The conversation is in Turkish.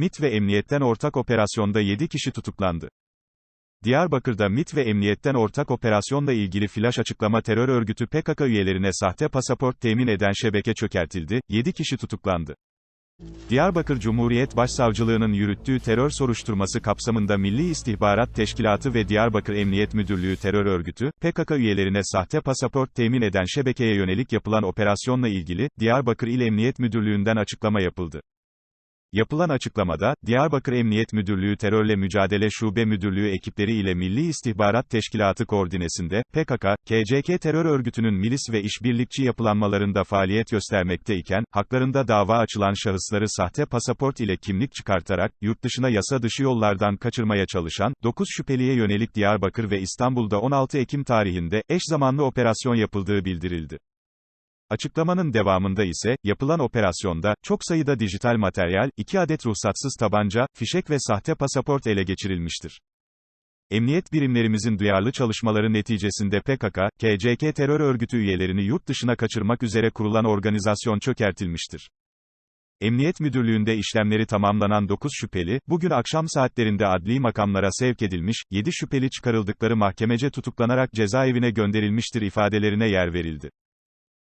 MİT ve emniyetten ortak operasyonda 7 kişi tutuklandı. Diyarbakır'da MİT ve emniyetten ortak operasyonla ilgili flaş açıklama terör örgütü PKK üyelerine sahte pasaport temin eden şebeke çökertildi, 7 kişi tutuklandı. Diyarbakır Cumhuriyet Başsavcılığı'nın yürüttüğü terör soruşturması kapsamında Milli İstihbarat Teşkilatı ve Diyarbakır Emniyet Müdürlüğü terör örgütü, PKK üyelerine sahte pasaport temin eden şebekeye yönelik yapılan operasyonla ilgili, Diyarbakır İl Emniyet Müdürlüğü'nden açıklama yapıldı. Yapılan açıklamada, Diyarbakır Emniyet Müdürlüğü Terörle Mücadele Şube Müdürlüğü ekipleri ile Milli İstihbarat Teşkilatı koordinesinde, PKK, KCK terör örgütünün milis ve işbirlikçi yapılanmalarında faaliyet göstermekteyken, haklarında dava açılan şahısları sahte pasaport ile kimlik çıkartarak, yurt dışına yasa dışı yollardan kaçırmaya çalışan, 9 şüpheliye yönelik Diyarbakır ve İstanbul'da 16 Ekim tarihinde, eş zamanlı operasyon yapıldığı bildirildi. Açıklamanın devamında ise, yapılan operasyonda, çok sayıda dijital materyal, 2 adet ruhsatsız tabanca, fişek ve sahte pasaport ele geçirilmiştir. Emniyet birimlerimizin duyarlı çalışmaları neticesinde PKK, KCK terör örgütü üyelerini yurt dışına kaçırmak üzere kurulan organizasyon çökertilmiştir. Emniyet Müdürlüğü'nde işlemleri tamamlanan 9 şüpheli, bugün akşam saatlerinde adli makamlara sevk edilmiş, 7 şüpheli çıkarıldıkları mahkemece tutuklanarak cezaevine gönderilmiştir ifadelerine yer verildi.